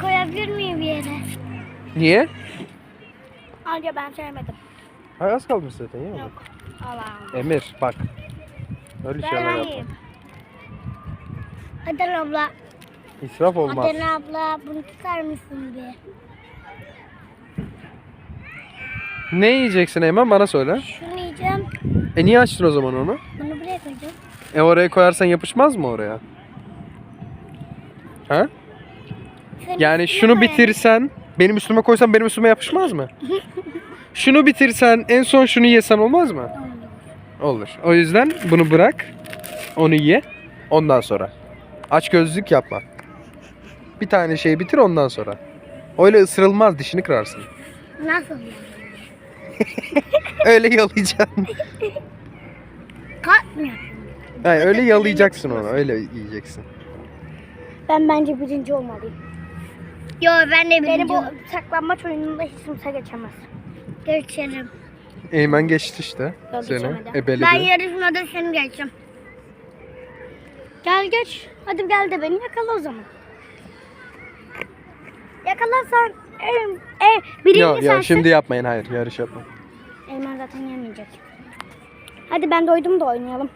koyabilir miyim bir yere? Niye? Anca ben sevmedim. Ay az kalmış zaten ya. Yok. Allah'ım. Emir bak. Öyle Ben şeyler yapma. Adel abla. İsraf olmaz. Adel abla bunu tutar mısın bir? Ne yiyeceksin Eymen bana söyle. Şunu yiyeceğim. E niye açtın o zaman onu? Bunu buraya koyacağım. E oraya koyarsan yapışmaz mı oraya? Ha? Yani şunu bitirsen benim üstüme koysan benim üstüme yapışmaz mı? şunu bitirsen en son şunu yesen olmaz mı? Olur. O yüzden bunu bırak. Onu ye. Ondan sonra. Aç gözlük yapma. Bir tane şey bitir ondan sonra. Öyle ısırılmaz dişini kırarsın. Nasıl yani? Öyle yalayacaksın. Kalkmıyor. Hayır, öyle yalayacaksın onu. Öyle yiyeceksin. Ben bence birinci olmalıyım. Yo ben de Beni bu saklanmaç oyununda hiç kimse geçemez. Geçerim. Eymen geçti işte. Yok, Seni. geçemedi. Ebeledi. Ben yarışmada seni geçeceğim. Gel geç. Hadi gel de beni yakala o zaman. Yakalarsan ev, ev birinci Yok sensin. yok şimdi yapmayın hayır yarış yapma. Eymen zaten yemeyecek. Hadi ben doydum da oynayalım.